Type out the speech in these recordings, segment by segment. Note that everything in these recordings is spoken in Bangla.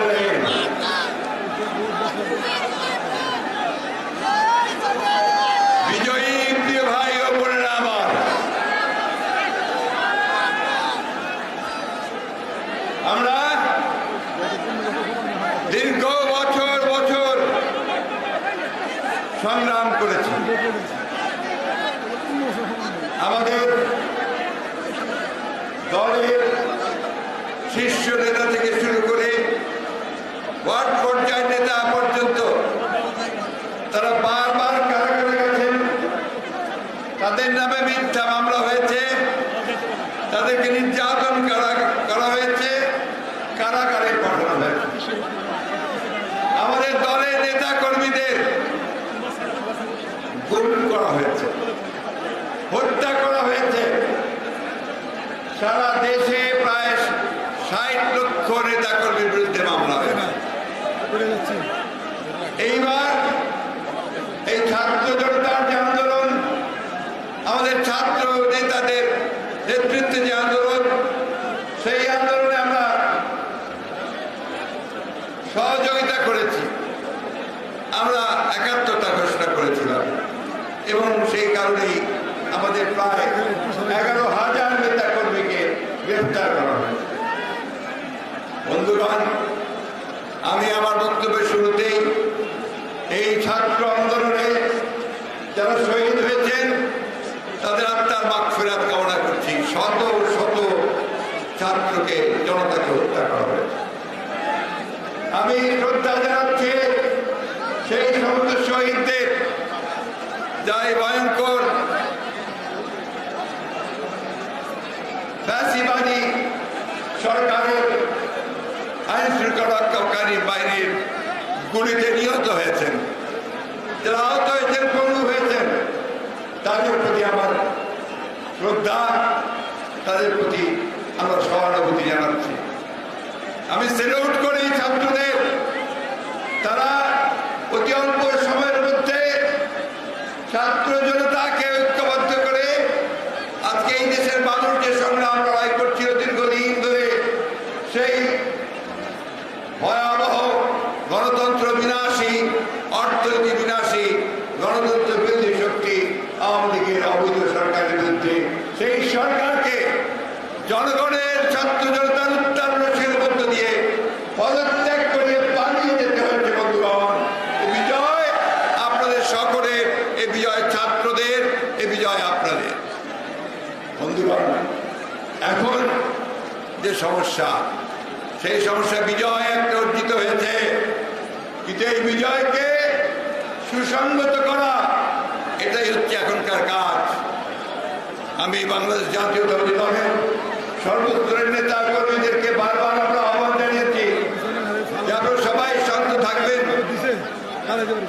রহিম বিজয়ী ভাই ও বোনেরা আমার আমরা দীর্ঘ বছর বছর সংগ্রাম করেছি আমাদের দলের শীর্ষ নেতা থেকে শুরু করে ওয়ার্ড পর্যায়ের নেতা পর্যন্ত তারা বারবার কারাগারে গেছেন। তাদের নামে মিথ্যা মামলা হয়েছে। তাদেরকে নির্যাতন করা করা হয়েছে। কারাগারে পাঠানো হয়েছে। আমাদের দলের নেতা কর্মীদের গুম করা হয়েছে। হত্যা করা হয়েছে। সারা দেশে প্রায় ষাট লক্ষ নেতা কর্মীর বিরুদ্ধে মামলা হয়েছে এইবার এই ছাত্র জনতার যে আন্দোলন আমাদের ছাত্র নেতাদের নেতৃত্বে যে আন্দোলন, সেই আন্দোলনে আমরা সহযোগিতা করেছি। আমরা একাত্মতা ঘোষণা করেছিলাম এবং সেই কারণেই আমাদের প্রায় এগারো হাজার নেতা কর্মীকে গ্রেফতার করা হয়েছে। বন্ধুগণ আমি আমার বক্তব্যের শুরুতেই এই ছাত্র আন্দোলনে যারা শহীদ হয়েছেন তাদের আত্মার মাগ ফেরাত কামনা করছি শত শত ছাত্রকে জনতাকে হত্যা করা হয়েছে আমি শ্রদ্ধা জানাচ্ছি সেই সমস্ত শহীদদের। যাই ভয়ঙ্কর। সরকারের আইন শৃঙ্খলা রক্ষাকারী বাহিনীর গুলিতে নিহত হয়েছেন। যারা আহত হয়েছেন পঙ্গু হয়েছেন, তাদের প্রতি আমার শ্রদ্ধা, তাদের প্রতি আমরা সহানুভূতি জানাচ্ছি। আমি সেলুট করি ছাত্রদের। তারা অল্প সময়ের মধ্যে ছাত্র জনতাকে ঐক্যবদ্ধ করে আজকে এই দেশের মানুষ যে সংগ্রাম লড়াই করছিল দীর্ঘদিন ধরে সেই ভয়াবহ গণতন্ত্র বিনাশী অর্থনীতি বিনাশী গণতন্ত্র বিরোধী শক্তি আওয়ামী লীগের অবৈধ সরকারের বিরুদ্ধে সেই সরকারকে জনগণের ছাত্র জনতার উত্তাল রসের মধ্য দিয়ে পদত্যাগ করে পালিয়ে যেতে হয়েছে বন্ধুগণ এ বিজয় আপনাদের সকলের এ বিজয় ছাত্রদের এ বিজয় আপনাদের বন্ধুগণ এখন যে সমস্যা, সেই সমস্যা বিজয় একটা অর্জিত হয়েছে। কিন্তু এই বিজয়কে সুসংগত করা, এটাই হচ্ছে এখনকার কাজ। আমি বাংলাদেশ জাতীয়তাবাদী দলের সর্বস্তরের নেতা কর্মীদেরকে বারবার আমরা আহ্বান জানিয়েছি আপনারা সবাই শান্ত থাকবেন।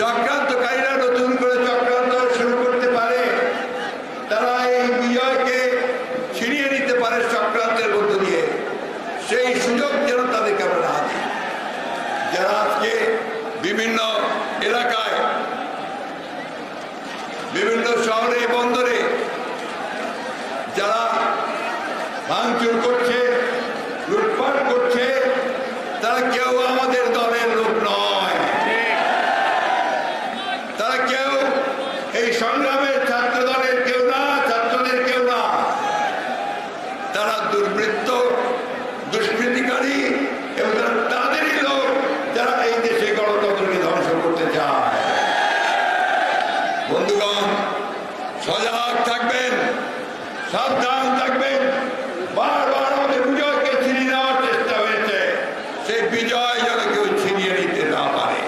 চক্রান্তকারীরা নতুন করে চক্রান্ত শুরু করতে পারে তারা এই বিজয়কে ছিনিয়ে নিতে পারে চক্রান্তের মধ্য দিয়ে সেই সুযোগ যেন তাদেরকে আমরা না দিই যারা আজকে বিভিন্ন এলাকায় বিভিন্ন শহরে বন্দরে যারা ভাঙচুর করছে, লুটপাট করছে, তারা কেউ আমাদের দলের লোক নয়। তারা কেউ এই সংগ্রামের ছাত্র দলের কেউ না, ছাত্রদের কেউ না। তারা দুর্বৃত্ত, দুষ্কৃতিকারী এবং তারা তাদেরই লোক যারা এই দেশে গণতন্ত্রকে ধ্বংস করতে চায়। বন্ধুগণ, সজাগ থাকবেন, সাবধান থাকবেন। বারবার আমাদের ছিনিয়ে নেওয়ার চেষ্টা হয়েছে। সেই বিজয় যেন কেউ ছিনিয়ে নিতে না পারে।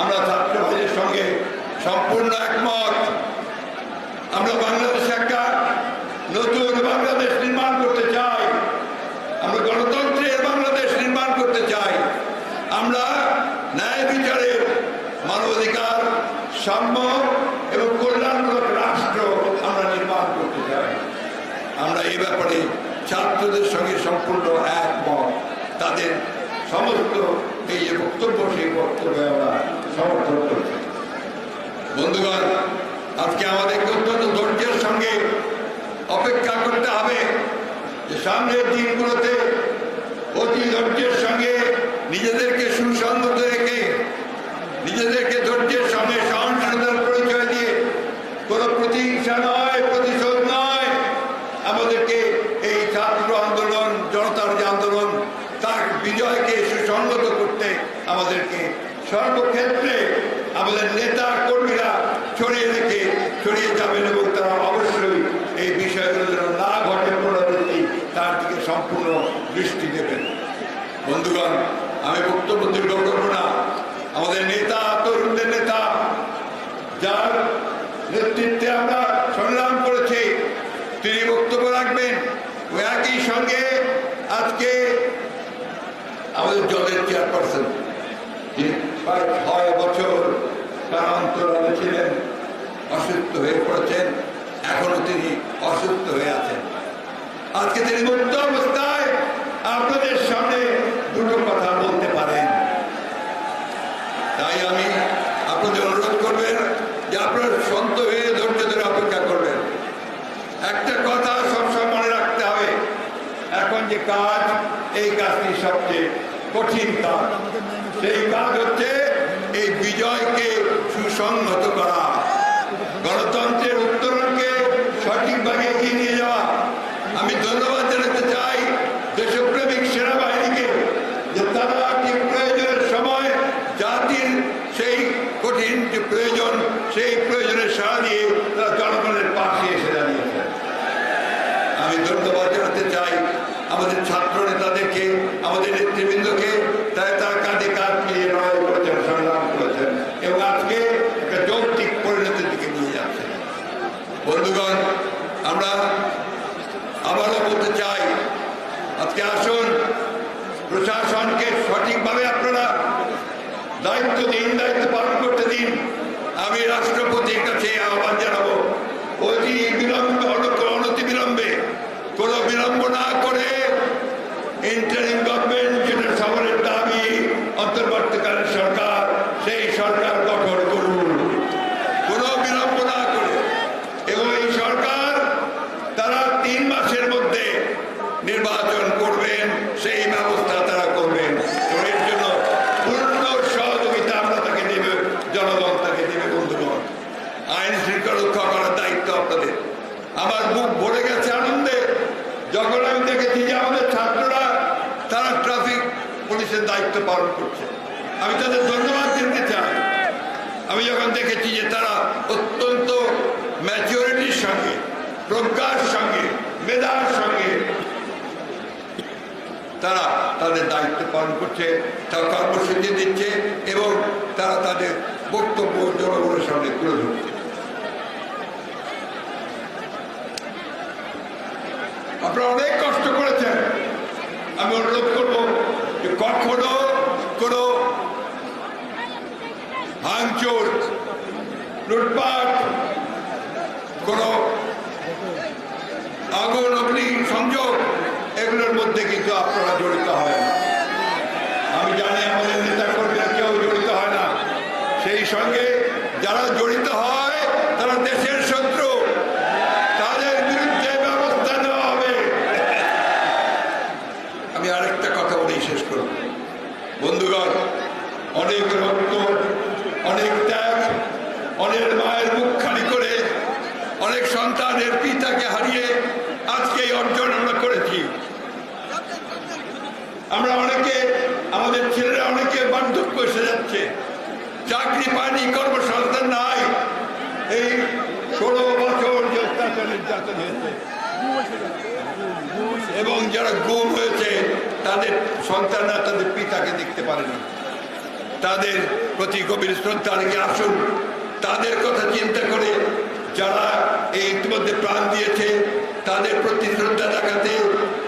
আমরা ছাত্র ভাইদের সঙ্গে সম্পূর্ণ একমত। আমরা বাংলাদেশে একটা নতুন বাংলাদেশ নির্মাণ করতে চাই। আমরা গণতন্ত্রের বাংলাদেশ নির্মাণ করতে চাই। আমরা ন্যায় বিচারের মানবাধিকার, সাম্য এবং কল্যাণমূলক রাষ্ট্র আমরা নির্মাণ করতে চাই। আমরা এই ব্যাপারে ছাত্রদের সঙ্গে সম্পূর্ণ একমত। তাদের সমস্ত এই যে বক্তব্য, সেই বক্তব্যে আমরা সমর্থন করছি। বন্ধুগণ, আজকে আমাদেরকে অত্যন্ত ধৈর্যের সঙ্গে অপেক্ষা করতে হবে যে সামনের দিনগুলোতে অতি ধৈর্যের সঙ্গে নিজেদেরকে সুসংগত রেখে, নিজেদেরকে ধৈর্য সর্বক্ষেত্রে আমাদের নেতা কর্মীরা ছড়িয়ে রেখে ছড়িয়ে যাবেন এবং তারা অবশ্যই এই বিষয়গুলো যেন না ঘটে পুনরাবৃত্তি তার দিকে সম্পূর্ণ দৃষ্টি দেবেন। বন্ধুগণ, আমি বক্তব্য দীর্ঘ করব না। আমাদের নেতা, তরুণদের নেতা, যার নেতৃত্বে আমরা সংগ্রাম করেছি, তিনি বক্তব্য রাখবেন। একই সঙ্গে আজকে আমাদের জলের চেয়ারপারসন প্রায় ছয় বছর কারান্তরালে ছিলেন, অসুস্থ হয়ে পড়েছেন। এখনও তিনি অসুস্থ হয়ে আছেন। আজকে তিনি মুক্ত অবস্থায় আপনাদের সামনে দুটো কথা বলতে পারেন। তাই আমি আপনাদের অনুরোধ করবেন যে আপনারা সন্ত হয়ে ধৈর্য ধরে অপেক্ষা করবেন। একটা কথা সবসময় মনে রাখতে হবে। এখন যে কাজ, এই কাজটি সবচেয়ে কঠিন কাজ সেই কাজ হচ্ছে এই বিজয়কে সুসংহত করা। গণতন্ত্রের উত্তরণকে সঠিকভাবে এগিয়ে নিয়ে যাওয়া। আমি ধন্যবাদ জানাতে চাই দেশপ্রেমিক সেনাবাহিনীকে যে তারা ঠিক প্রয়োজনের সময় জাতির সেই কঠিন যে প্রয়োজন, সেই প্রয়োজনের সাড়া দিয়ে তারা জনগণের পাশে এসে দাঁড়িয়েছে। আমি ধন্যবাদ জানাতে চাই আমাদের ছাত্র নেতাদেরকে, আমাদের নেতৃবৃন্দকে তাই তার কাঁধে কাঁধ মিলিয়ে লড়াই করেছেন সংগ্রাম করেছেন এবং আজকে একটা যৌক্তিক পরিণতির দিকে নিয়ে যাচ্ছে। বন্ধুগণ, আমরা আবারও বলতে চাই, আজকে আসুন, প্রশাসনকে সঠিকভাবে আপনারা দায়িত্ব দিন, দায়িত্ব পালন করতে দিন। আমি রাষ্ট্রপতির কাছে আহ্বান জানাব, অতি বিলম্বে, অনতি বিলম্বে, কোনো বিলম্ব না করে interim government দায়িত্ব পালন করছে। আমি তাদের ধন্যবাদ দিতে চাই। আমি যখন দেখেছি যে তারা অত্যন্ত ম্যাচিউরিটির সঙ্গে, প্রজ্ঞার সঙ্গে, মেধার সঙ্গে তারা তাদের দায়িত্ব পালন করছে, তারা কর্মসূচি দিচ্ছে এবং তারা তাদের বক্তব্য জনগণের সামনে তুলে ধরছে আপনারা অনেক কষ্ট করেছেন আমি অনুরোধ করব যে কখনো কোনো ভাঙচুর লুটপাট কোনো আগুন, অগ্নি, সংযোগ, এগুলোর মধ্যে কিন্তু আপনারা জড়িত হয় না। আমি জানি আমাদের নেতা কর্মীরা কেউ জড়িত হয় না। সেই সঙ্গে যারা জড়িত হয়, তারা দেশের শত্রু। তাদের বিরুদ্ধে ব্যবস্থা নেওয়া হবে। আমি আরেকটা কথা বলেই শেষ করব। বন্ধুগণ, অনেক রক্ত অনেক মায়ের মুখ খালি করে, অনেক সন্তানের পিতাকে হারিয়ে আজকে এই অর্জন আমরা করেছি। আমরা অনেকে, আমাদের ছেলেরা অনেকে বার্ধক্য এসে যাচ্ছে। চাকরি পায়নি, কর্মসংস্থান নাই। এই ষোলো বছর যে অত্যাচার নির্যাতন হয়েছে, এবং যারা গুম হয়েছে, তাদের সন্তানরা তাদের পিতাকে দেখতে পারেনি। তাদের প্রতি গভীর শ্রদ্ধা আসুন। তাদের কথা চিন্তা করে যারা এই ইতিমধ্যে প্রাণ দিয়েছে, তাদের প্রতি শ্রদ্ধা দেখাতে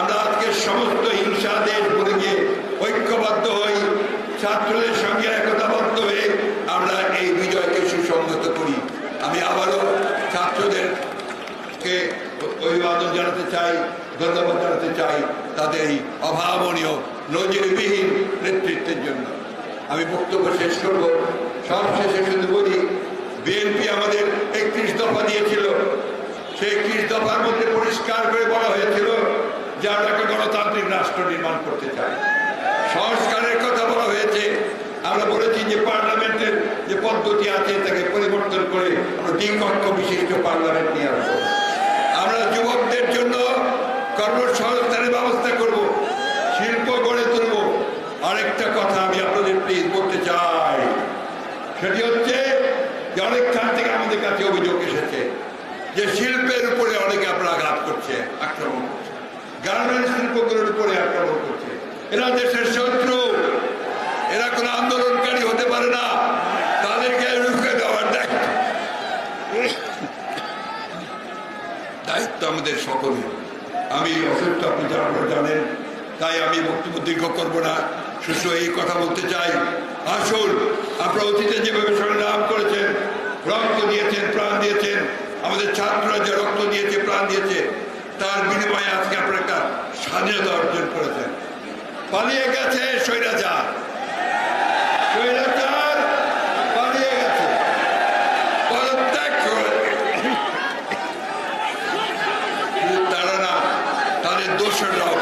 আমরা আজকে সমস্ত হিংসা দেশ গিয়ে ঐক্যবদ্ধ হই, ছাত্রদের সঙ্গে একতাবদ্ধ হয়ে আমরা এই বিজয়কে সুসংগত করি। আমি আবারও ছাত্রদেরকে অভিবাদন জানাতে চাই, ধন্যবাদ জানাতে চাই তাদের এই অভাবনীয়, নজিরবিহীন নেতৃত্বের জন্য। আমি বক্তব্য শেষ করব। সব শেষে শুধু বলি বিএনপি আমাদের একত্রিশ দফা দিয়েছিল। সেই একত্রিশ দফার মধ্যে পরিষ্কার করে বলা হয়েছিল যে আমরা একটা গণতান্ত্রিক রাষ্ট্র নির্মাণ করতে চাই। সংস্কারের কথা বলা হয়েছে। আমরা বলেছি যে পার্লামেন্টের যে পদ্ধতি আছে, তাকে পরিবর্তন করে আমরা দ্বিকক্ষ বিশিষ্ট পার্লামেন্ট নিয়ে আসব। আমরা যুবকদের জন্য কর্মসংস্থানের ব্যবস্থা করব, শিল্প গড়ে তুলব। আরেকটা কথা আমি আপনাদের প্লিজ বলতে চাই। সেটি হচ্ছে যে অনেকখান থেকে আমাদের কাছে অভিযোগ এসেছে যে শিল্পের উপরে অনেকে আপনারা আঘাত করছে, আক্রমণ করছে। গার্মেন্ট শিল্পগুলোর উপরে আক্রমণ করছে। এরা দেশের শত্রু। এরা কোনো আন্দোলনকারী হতে পারে না। তাদেরকে রুখে দেওয়ার দায়িত্ব। দায়িত্ব আমাদের সকলের। আমি অসুস্থ, আপনি যারা জানেন, তাই আমি বক্তব্য দীর্ঘ করব না। শুধু এই কথা বলতে চাই। আসুন, আপনারা অতীতে যেভাবে সংগ্রাম করেছেন রক্ত দিয়েছেন, প্রাণ দিয়েছেন। আমাদের ছাত্ররা যে রক্ত দিয়েছে, প্রাণ দিয়েছে, তার বিনিময়ে আজকে আপনারা একটা স্বাধীনতা অর্জন করেছেন। পালিয়ে গেছে স্বৈরাচার। স্বৈরাচার পালিয়ে গেছে। তারা না, তাদের দোষররাও